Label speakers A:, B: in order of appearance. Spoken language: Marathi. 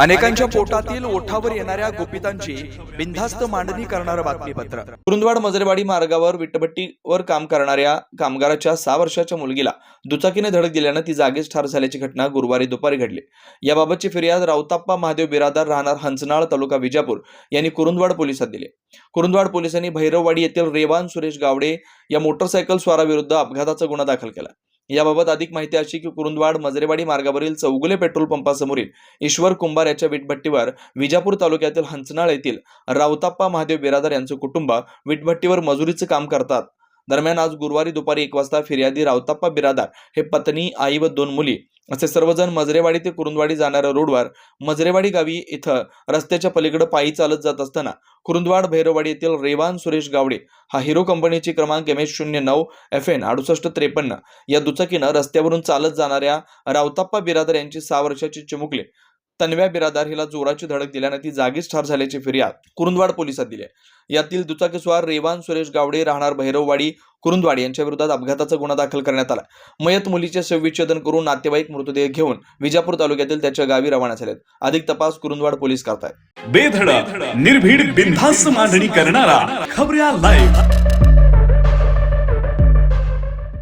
A: अनेकांच्या पोटातील ओठावर येणाऱ्या गोपितांची बिनधास्त मांडणी करणारं बातमीपत्र. कुरुंदवाड मजरेवाडी मार्गावर विटभट्टीवर काम करणाऱ्या कामगाराच्या सहा वर्षाच्या मुलगीला दुचाकीने धडक दिल्यानं ती जागीच ठार झाल्याची घटना गुरुवारी दुपारी घडली. याबाबतची फिर्याद रावताप्पा महादेव बिरादार राहणार हंचनाळ तालुका विजापूर यांनी कुरुंदवाड पोलिसात दिली. कुरुंदवाड पोलिसांनी भैरववाडी येथील रेवान सुरेश गावडे या मोटरसायकल स्वाराविरुद्ध अपघाताचा गुन्हा दाखल केला. याबाबत अधिक माहिती अशी की कुरुंदवाड मजरेवाडी मार्गावरील चौगुले पेट्रोल पंपासमोरील ईश्वर कुंभार याच्या वीटभट्टीवर विजापूर तालुक्यातील हंचनाळ येथील रावताप्पा महादेव बिरादार यांचं कुटुंब वीटभट्टीवर मजुरीचं काम करतात. दरम्यान आज गुरुवारी दुपारी एक वाजता फिर्यादी रावताप्पा बिरादार हे पत्नी आई व दोन मुली असे सर्वजण मजरेवाडी ते कुरुंदवाडी जाणाऱ्या रोडवर मजरेवाडी गावी इथं रस्त्याच्या पलीकडे पायी चालत जात असताना कुरुंदवाड भैरववाडी येथील रेवान सुरेश गावडे हा हिरो कंपनीची क्रमांक एम एस शून्य नऊ एफ एन अडुसष्ट त्रेपन्न या दुचाकीनं रस्त्यावरून चालत जाणाऱ्या रावताप्पा बिरादर यांची सहा वर्षाची चिमुकले. तन्व्या बिरादार हिला जोराची धडक दिल्यानं ती जागीच ठार झाल्याची फिर्याद कुरुंदवाड पोलिसात दिली आहे. यातील दुचाकीस्वार रेवान सुरेश गावडे राहणार भैरववाडी कुरुंदवाड यांच्या विरोधात अपघाताचा गुन्हा दाखल करण्यात आला मयत मुलीचे शवविच्छेदन करून नातेवाईक मृतदेह घेऊन विजापूर तालुक्यातील त्याच्या गावी रवाना झालेत अधिक तपास कुरुंदवाड पोलीस करतायत.
B: बेधडक निर्भीड बिनधास्त मांडणी करणारा खबऱ्या लाईव्ह